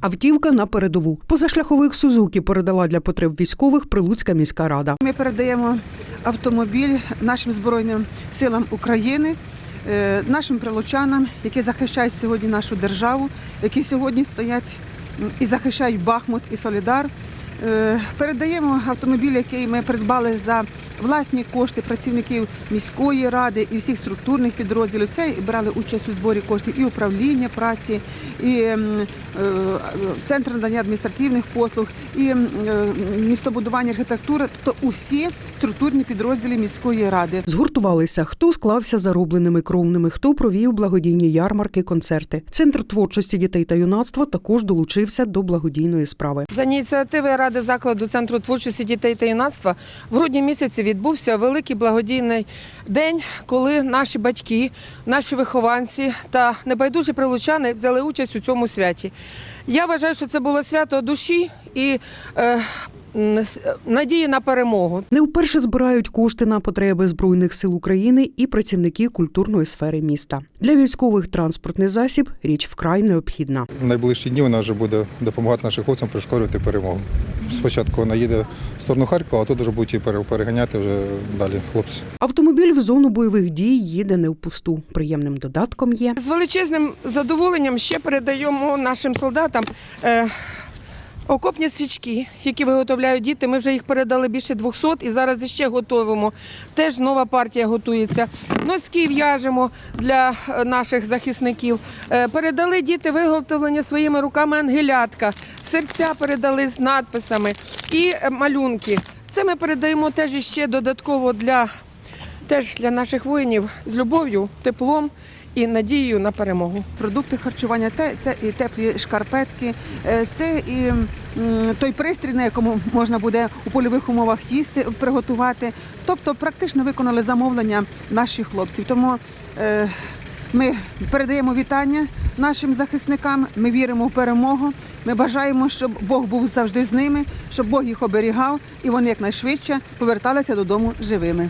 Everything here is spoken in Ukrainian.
Автівка на передову. Позашляхових Сузуки передала для потреб військових Прилуцька міська рада. Ми передаємо автомобіль нашим Збройним силам України, е, нашим прилучанам, які захищають сьогодні нашу державу, які сьогодні стоять і захищають Бахмут і Солідар. Е, Передаємо автомобіль, який ми придбали за власні кошти працівників міської ради і всіх структурних підрозділів. Це брали участь у зборі коштів і управління праці, і е, центр надання адміністративних послуг, і е, містобудування архітектури, тобто усі структурні підрозділи міської ради. Згуртувалися, хто склався заробленими кровними, хто провів благодійні ярмарки, концерти. Центр творчості дітей та юнацтва також долучився до благодійної справи. За ініціативи Ради закладу Центру творчості дітей та юнацтва в грудні місяці відбувся великий благодійний день, коли наші батьки, наші вихованці та небайдужі прилучани взяли участь у цьому святі. Я вважаю, що це було свято душі і е, надії на перемогу. Не вперше збирають кошти на потреби збройних сил України і працівники культурної сфери міста. Для військових транспортний засіб річ вкрай необхідна. В найближчі дні вона вже буде допомагати нашим хлопцям пришкорювати перемогу. Спочатку вона їде в сторону Харкова, а тут вже будуть її пере- переганяти вже далі хлопці. Автомобіль в зону бойових дій їде не впусту. Приємним додатком є З величезним задоволенням ще передаємо нашим солдатам. Е, Окопні свічки, які виготовляють діти, ми вже їх передали більше 200 і зараз іще готуємо. Теж нова партія готується. Носки в'яжемо для е, наших захисників. Е, Передали діти виготовлення своїми руками ангелятка, серця передали з надписами і е, малюнки. Це ми передаємо теж іще додатково для, теж для наших воїнів з любов'ю, теплом і надією на перемогу. Продукти харчування це і теплі шкарпетки, е, це і той пристрій, на якому можна буде у польових умовах їсти приготувати. Тобто, практично виконали замовлення наших хлопців. Тому е, ми передаємо вітання нашим захисникам. Ми віримо в перемогу. Ми бажаємо, щоб Бог був завжди з ними, щоб Бог їх оберігав і вони якнайшвидше поверталися додому живими.